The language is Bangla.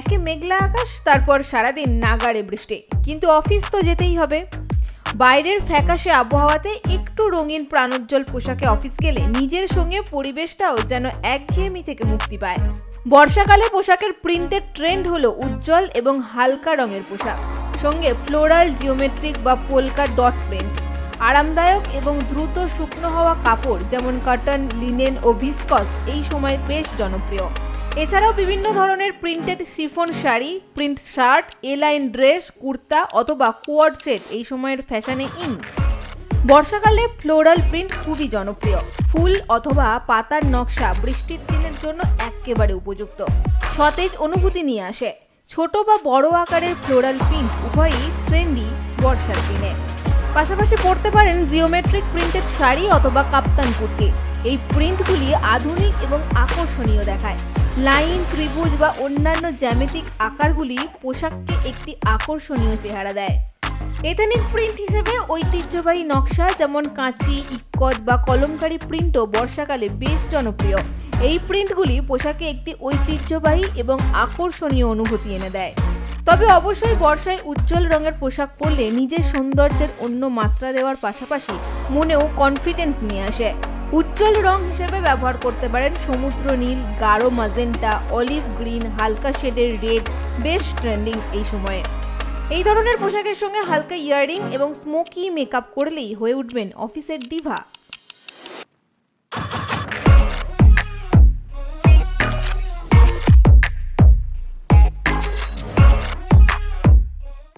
একে মেঘলা আকাশ, তারপর সারাদিন নাগাড়ে বৃষ্টি। কিন্তু অফিস তো যেতেই হবে। বাইরের ফ্যাকাশে আবহাওয়াতে একটু রঙিন প্রাণোজ্জ্বল পোশাকে অফিস গেলে নিজের সঙ্গে পরিবেশটাও যেন একঘেয়েমি থেকে মুক্তি পায়। বর্ষাকালে পোশাকের প্রিন্টের ট্রেন্ড হলো উজ্জ্বল এবং হালকা রঙের পোশাক। সঙ্গে ফ্লোরাল জিওমেট্রিক বা পোলকা ডট প্রিন্ট। আরামদায়ক এবং দ্রুত শুকনো হওয়া কাপড় যেমন কটন, লিনেন ও ভিসকস এই সময় বেশ জনপ্রিয়। এছাড়াও বিভিন্ন ধরনের printed chiffon sari print shirt A line dress kurta অথবা কোয়াড সেট এই সময়ের ফ্যাশনে ইন বর্ষাকালে ফ্লোরাল প্রিন্ট খুবই জনপ্রিয়। ফুল অথবা পাতার নকশা বৃষ্টির দিনের জন্য একেবারে উপযুক্ত। সতেজ অনুভূতি নিয়ে আসে। ছোট বা বড় আকারের ফ্লোরাল প্রিন্ট উভয়ই ট্রেন্ডি বর্ষার দিনে। পাশাপাশি পরতে পারেন জিওমেট্রিক প্রিন্টেড শাড়ি অথবা কাপ্তান কুর্তি। এই প্রিন্টগুলি আধুনিক এবং আকর্ষণীয় দেখায়। লাইন, ত্রিভুজ বা অন্যান্য জ্যামিতিক আকারগুলি পোশাককে একটি আকর্ষণীয় চেহারা দেয়। এথেনিক প্রিন্ট হিসেবে ঐতিহ্যবাহী নকশা যেমন কাঁচি, ইক্কত বা কলমকারী প্রিন্টও বর্ষাকালে বেশ জনপ্রিয়। এই প্রিন্টগুলি পোশাকে একটি ঐতিহ্যবাহী এবং আকর্ষণীয় অনুভূতি এনে দেয়। তবে অবশ্যই বর্ষায় উজ্জ্বল রঙের পোশাক পরলে নিজের সৌন্দর্যের অন্য মাত্রা দেওয়ার পাশাপাশি মনেও কনফিডেন্স নিয়ে আসে। উজ্জ্বল রং হিসেবে ব্যবহার করতে পারেন সমুদ্র নীল, গাঢ় মাজেন্টা অলিভ গ্রিন হালকা শেডের রেড বেশ ট্রেন্ডিং এই সময়ে। এই ধরনের পোশাকের সঙ্গে হালকা ইয়াররিং এবং স্মোকি মেকআপ করলেই হয়ে উঠবেন অফিসের ডিভা